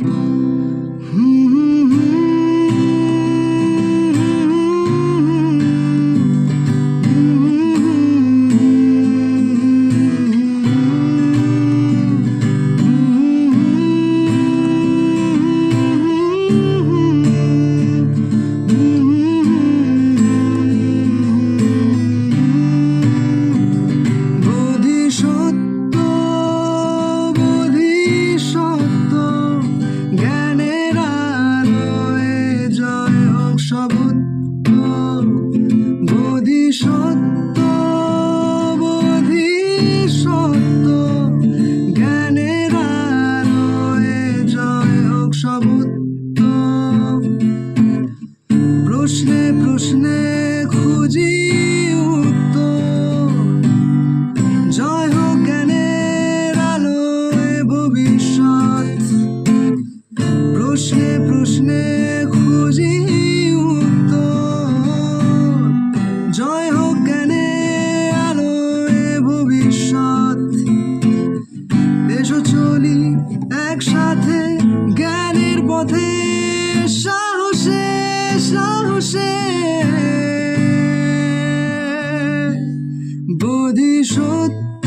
Mm-hmm. এসো চলি একসাথে জ্ঞানের পথে সাহসে সাহসে। বোধি সত্য